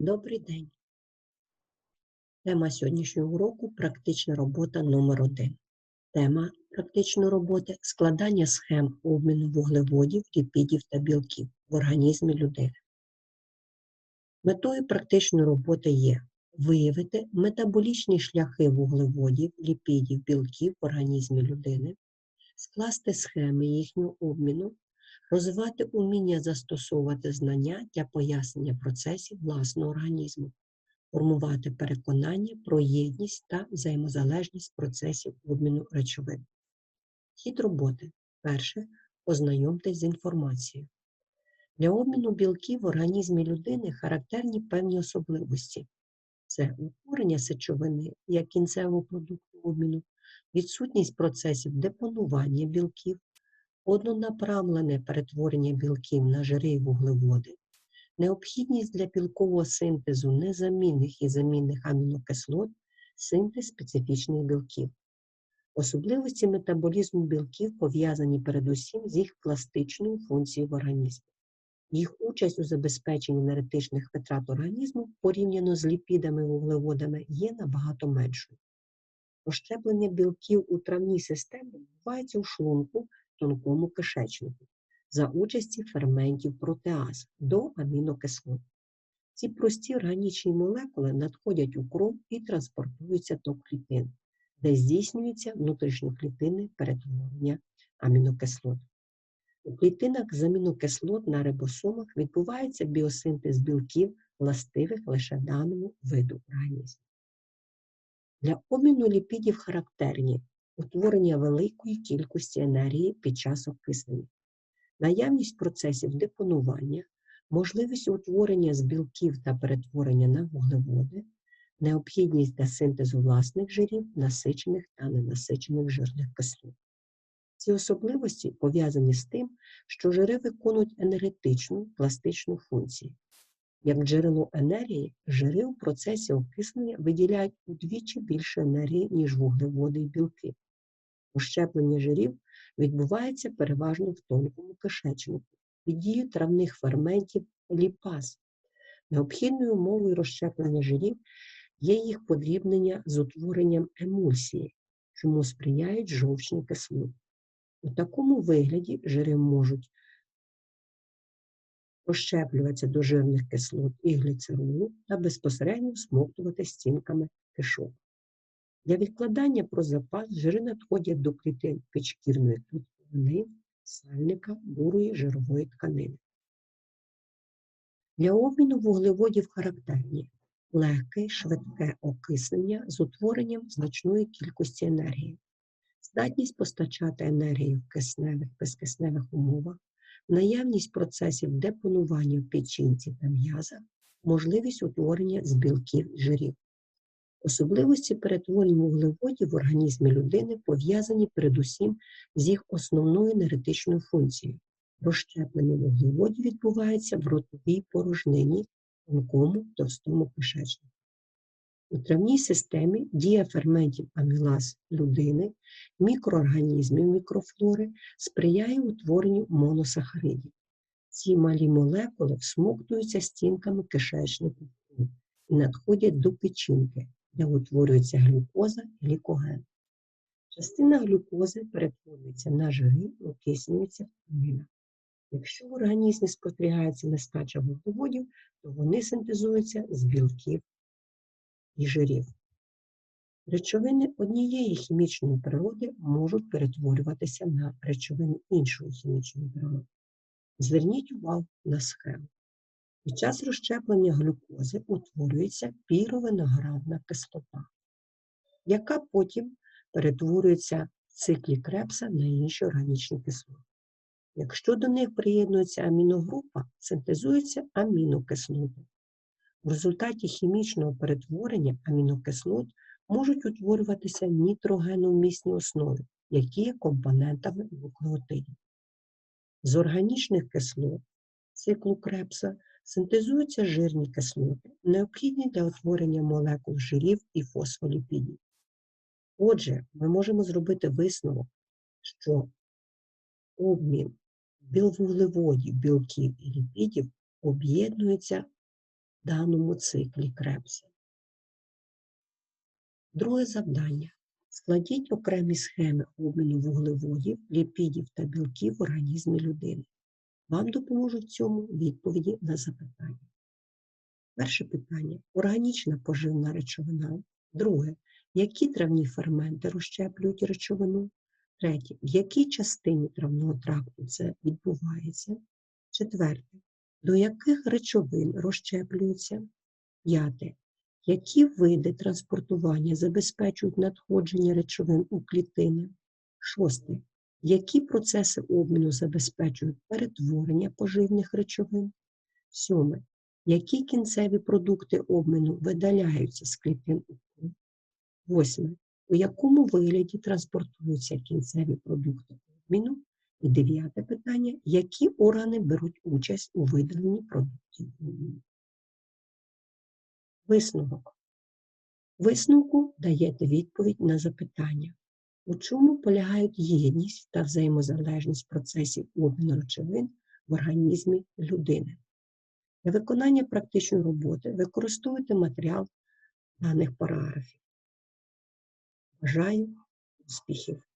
Добрий день. Тема сьогоднішнього уроку практична робота номер 1 Тема практичної роботи складання схем обміну вуглеводів, ліпідів та білків в організмі людини. Метою практичної роботи є виявити метаболічні шляхи вуглеводів, ліпідів, білків в організмі людини, скласти схеми їхнього обміну, розвивати уміння застосовувати знання для пояснення процесів власного організму, формувати переконання про єдність та взаємозалежність процесів обміну речовин. Хід роботи. Перше. Ознайомтесь з інформацією. Для обміну білків в організмі людини характерні певні особливості. Це утворення сечовини як кінцевого продукту обміну, відсутність процесів депонування білків, однонаправлене перетворення білків на жири і вуглеводи, необхідність для білкового синтезу незамінних і замінних амінокислот, синтез специфічних білків. Особливості метаболізму білків пов'язані передусім з їх пластичною функцією в організмі. Їх участь у забезпеченні енергетичних витрат організму порівняно з ліпідами і вуглеводами є набагато меншою. Розщеплення білків у травній системі відбувається у шлунку тонкому кишечнику за участі ферментів протеаз до амінокислот. Ці прості органічні молекули надходять у кров і транспортуються до клітин, де здійснюється внутрішньоклітинне перетворення амінокислот. У клітинах з амінокислот на рибосомах відбувається біосинтез білків, властивих лише даному виду організму. Для обміну ліпідів характерні утворення великої кількості енергії під час окислення, наявність процесів депонування, можливість утворення з білків та перетворення на вуглеводи, необхідність для синтезу власних жирів, насичених та ненасичених жирних кислот. Ці особливості пов'язані з тим, що жири виконують енергетичну пластичну функцію. Як джерело енергії, жири у процесі окислення виділяють удвічі більше енергії, ніж вуглеводи і білки. Ущеплення жирів відбувається переважно в тонкому кишечнику під дією травних ферментів ліпаз. Необхідною умовою розщеплення жирів є їх подрібнення з утворенням емульсії, чому сприяють жовчні кислоти. У такому вигляді жири можуть розщеплюватися до жирних кислот і гліцеролу та безпосередньо всмоктувати стінками кишок. Для відкладання про запас жири надходять до клітин підшкірної клітковини, сальника, бурої жирової тканини. Для обміну вуглеводів характерні легке, швидке окиснення з утворенням значної кількості енергії, здатність постачати енергію в кисневих безкисневих умовах, наявність процесів депонування в печінці та м'язах, можливість утворення з білків жирів. Особливості перетворень вуглеводів в організмі людини пов'язані передусім з їх основною енергетичною функцією. Розщеплення вуглеводів відбувається в ротовій порожнині, тонкому товстому кишечнику. У травній системі дія ферментів амілаз людини, мікроорганізмів мікрофлори сприяє утворенню моносахаридів. Ці малі молекули всмоктуються стінками кишечнику і надходять до печінки, де утворюється глюкоза і глікоген. Частина глюкози перетворюється на жири і окиснюється в тканинах. Якщо в організмі спостерігається нестача вуглеводів, то вони синтезуються з білків і жирів. Речовини однієї хімічної природи можуть перетворюватися на речовини іншої хімічної природи. Зверніть увагу на схему. Під час розщеплення глюкози утворюється піровиноградна кислота, яка потім перетворюється в циклі крепса на інші органічні кислоти. Якщо до них приєднується аміногрупа, синтезуються амінокислоти. В результаті хімічного перетворення амінокислот можуть утворюватися нітрогеновмісні основи, які є компонентами нуклеотидів. З органічних кислот циклу крепса синтезуються жирні кислоти, необхідні для утворення молекул жирів і фосфоліпідів. Отже, ми можемо зробити висновок, що обмін білвуглеводів, білків і ліпідів об'єднується в даному циклі Крепса. Друге завдання. Складіть окремі схеми обміну вуглеводів, ліпідів та білків в організмі людини. Вам допоможуть в цьому відповіді на запитання. Перше питання органічна поживна речовина. Друге, які травні ферменти розщеплюють речовину? Третє, в якій частині травного тракту це відбувається? Четверте, до яких речовин розщеплюються? П'яте, які види транспортування забезпечують надходження речовин у клітини? Шосте, які процеси обміну забезпечують перетворення поживних речовин? Сьоме, які кінцеві продукти обміну видаляються з клітин укру? Восьме. У якому вигляді транспортуються кінцеві продукти обміну? І дев'яте питання. Які органи беруть участь у видаленні продуктів обміну? Висновок. Висновку даєте відповідь на запитання. У чому полягають єдність та взаємозалежність процесів обміну речовин в організмі людини? Для виконання практичної роботи використовуйте матеріал даних параграфів. Бажаю успіхів!